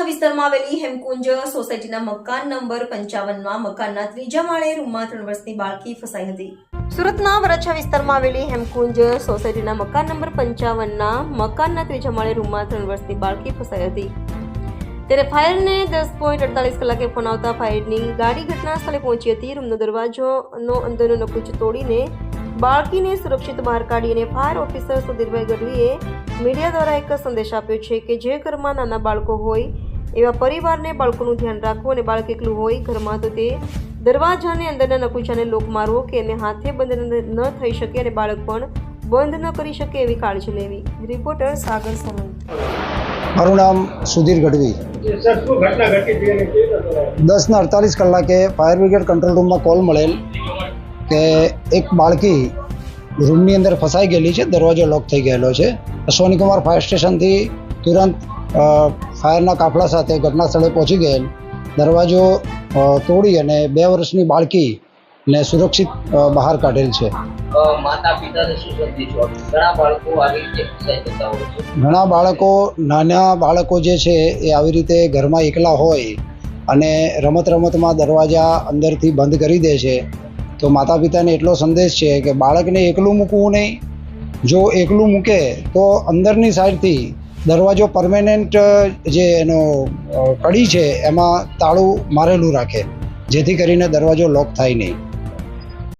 વરાછા વિસ્તારમાં આવેલી હેમકુંજ સોસાયટીના મકાન નંબર પંચાવનમાં મકાનના ત્રીજા માળે રૂમમાં ત્રણ વર્ષની બાળકી ફસાઈ હતી. સુરતના વરાછા વિસ્તારમાં આવેલી હેમકુંજ સોસાયટીના મકાન નંબર પંચાવનના મકાનના ત્રીજા માળે રૂમમાં ત્રણ વર્ષની બાળકી ફસાઈ હતી. ત્યારે ફાયરને દસ પોઈન્ટ અડતાલીસ કલાકે ફોન આવતા ફાયરની ગાડી ઘટના સ્થળે પહોંચી હતી. રૂમનો દરવાજોનો અંદરનો નકુચ તોડીને બાળકીને સુરક્ષિત બહાર કાઢીને ફાયર ઓફિસર સુધીરભાઈ ગઢવીએ મીડિયા દ્વારા એક સંદેશ આપ્યો છે કે જે ઘરમાં નાના બાળકો હોય એવા પરિવારને બાળકોનું ધ્યાન રાખવું અને બાળક એકલું હોય ઘરમાં તો તે દરવાજાને અંદરના નકુચાને લોક મારવો કે એને હાથે બંધ ન થઈ શકે અને બાળક પણ બંધ ન કરી શકે એવી કાળજી લેવી. રિપોર્ટર સાગર સમંત મારું નામ સુધીર ગઢવી. સર શું ઘટના ઘટી હતી અને કેવી રીતે થયું? દસ ને અડતાલીસ કલાકે ફાયર બ્રિગેડ કંટ્રોલ રૂમમાં કોલ મળેલ કે એક બાળકી રૂમની અંદર ફસાઈ ગયેલી છે દરવાજો લોક થઈ ગયેલો છે. અશ્વનીકુમાર ફાયર સ્ટેશનથી તુરંત ફાયરના કાફલા સાથે ઘટના સ્થળે પહોંચી ગયેલ. દરવાજો તોડી અને બે વર્ષની બાળકીને સુરક્ષિત બહાર કાઢેલ બાળકો છે. ઘણા બાળકો નાના બાળકો જે છે એ આવી રીતે ઘરમાં એકલા હોય અને રમત રમતમાં દરવાજા અંદરથી બંધ કરી દે છે તો માતા પિતાને એટલો સંદેશ છે કે બાળકને એકલું મૂકવું નહીં. જો એકલું મૂકે તો અંદરની સાઈડથી દરવાજો પરમેનન્ટ જે એનો કડી છે, એમાં તાળું મારેલું રાખે. જેથી કરીને દરવાજો લોક થાય નહીં.